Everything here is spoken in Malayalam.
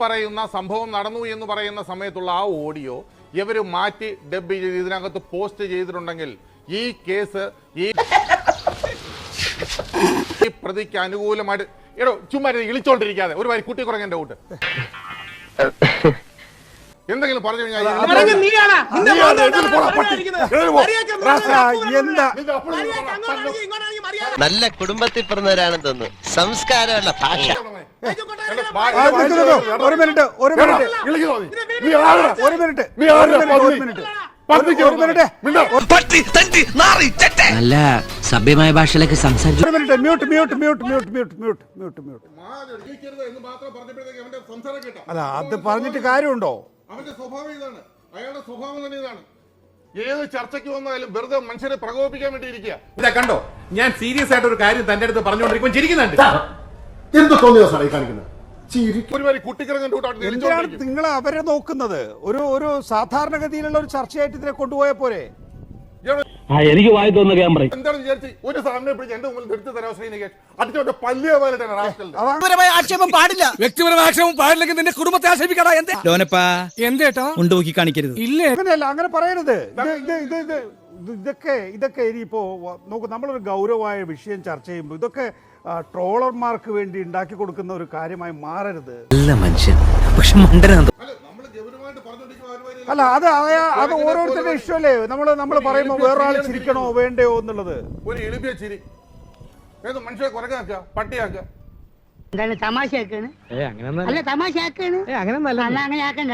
പറയുന്ന സംഭവം നടന്നു എന്ന് പറയുന്ന സമയത്തുള്ള ആ ഓഡിയോ ഇവർ മാറ്റി ഡബ് ചെയ്ത് ഇതിനകത്ത് പോസ്റ്റ് ചെയ്തിട്ടുണ്ടെങ്കിൽ ഈ കേസ് ഈ പ്രതിക്ക് അനുകൂലമായിട്ട് എടോ ചുമ്മാ ഇളിച്ചോണ്ടിരിക്കാതെ. ഒരു വരി കുട്ടി കുറങ്ങന്റെ കൂട്ട്. എന്തെങ്കിലും പറഞ്ഞു കഴിഞ്ഞാൽ നല്ല കുടുംബത്തിൽ പിറന്നവരാണെന്ന് തോന്നുന്നു. സംസ്കാരമല്ല ഭാഷ. ഒരു മിനിറ്റ് ഒരു മിനിറ്റ്. ഒരു മിനിറ്റ് ഒരു മിനിറ്റ് നല്ല സഭ്യമായ ഭാഷയിലൊക്കെ സംസാരിച്ചു അത് പറഞ്ഞിട്ട് കാര്യമുണ്ടോ? അവന്റെ അയാളുടെ സ്വഭാവം ഏത് ചർച്ചയ്ക്ക് വന്നാലും വെറുതെ മനുഷ്യരെ പ്രകോപിപ്പിക്കാൻ വേണ്ടി ഇരിക്കുക. കണ്ടോ? ഞാൻ സീരിയസ് ആയിട്ട് ഒരു കാര്യം തന്റെ അടുത്ത് പറഞ്ഞുകൊണ്ടിരിക്കുമ്പോൾ ചിരിക്കുന്നുണ്ട്. എന്ത് തോന്നിയോ സാറേ കാണിക്കുന്നത്? എന്തിനാണ് നിങ്ങൾ അവരെ നോക്കുന്നത്? ഒരു ഒരു സാധാരണഗതിയിലുള്ള ഒരു ചർച്ചയായിട്ട് ഇതിനെ കൊണ്ടുപോയ പോരെ? ആ എനിക്ക് വായി തോന്നുന്ന ഞാൻ പറയും. എന്താണ് വിചാരിച്ച് ഒരു സാറിനെ പിടിച്ച് എന്റെ മുമ്പിൽ നിർത്തി തരാം ശ്രീനികേഷ് അടിച്ചോന്റെ പല്ലിയ പോലെ തന്നെ റാസ്കലിന്റെ അതാണ് ആക്ഷേപം പാടില്ല. വ്യക്തിപരമായ ആക്ഷേപം പാടില്ലെങ്കിൽ നിന്റെ കുടുംബത്തെ ആക്ഷേപിക്കടാ എന്ത്? എന്തേട്ടോ കാണിക്കരുത്. ഇല്ല? അങ്ങനെയല്ല അങ്ങനെ പറയരുത്. ഇത് ഇത് ഇത് ഇത് ഇത്. ഇതൊക്കെ ഇതൊക്കെ ഇനിയിപ്പോൾ നോക്ക് നമ്മളൊരു ഗൗരവമായ വിഷയം ചർച്ച ചെയ്യുമ്പോൾ ഇതൊക്കെ ട്രോളർമാർക്ക് വേണ്ടി ഉണ്ടാക്കി കൊടുക്കുന്ന ഒരു കാര്യമായി മാറരുത്. മനുഷ്യൻ. പക്ഷെ അല്ല അത് അത് ഓരോരുത്തരുടെ ഇഷ്ടമല്ലേ? നമ്മൾ നമ്മൾ പറയുമ്പോൾ വേറൊരാൾ ചിരിക്കണോ വേണ്ടയോ എന്നുള്ളത്? ഒരു എളിപ്പിയ ചിരി. ഏത് മനുഷ്യരെ കുറക്കാക്കുക പട്ടിയാക്കുക എന്താണ് തമാശയാക്കാണ്? അല്ല തമാശയാക്കാണ്. അങ്ങനെ അങ്ങനെ ആക്കണ്ട